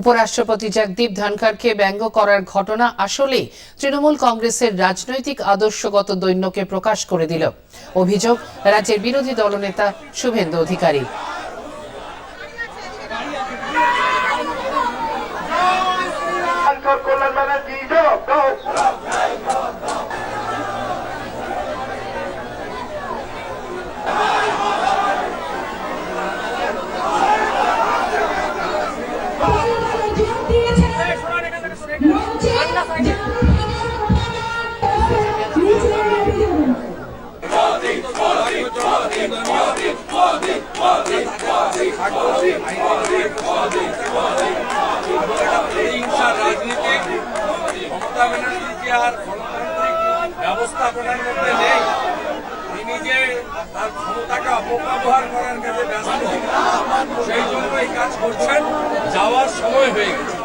উপরাষ্ট্রপতি জগদীপ ধনখড়কে ব্যঙ্গ করার ঘটনা আসলে তৃণমূল কংগ্রেসের রাজনৈতিক আদর্শগত দৈন্যকে প্রকাশ করে দিল। অভিযোগ, রাজ্যের বিরোধী দলনেতা শুভেন্দু অধিকারী। কল্যাণ মমতা ব্যানার্জি আর গণতান্ত্রিক ব্যবস্থাপনার মধ্যে নেই তিনি যে তার ক্ষমতাকে অপব্যবহার করার কাজে ব্যস্ত সেই জন্য এই কাজ করছেন, যাওয়ার সময় হয়ে গেছে।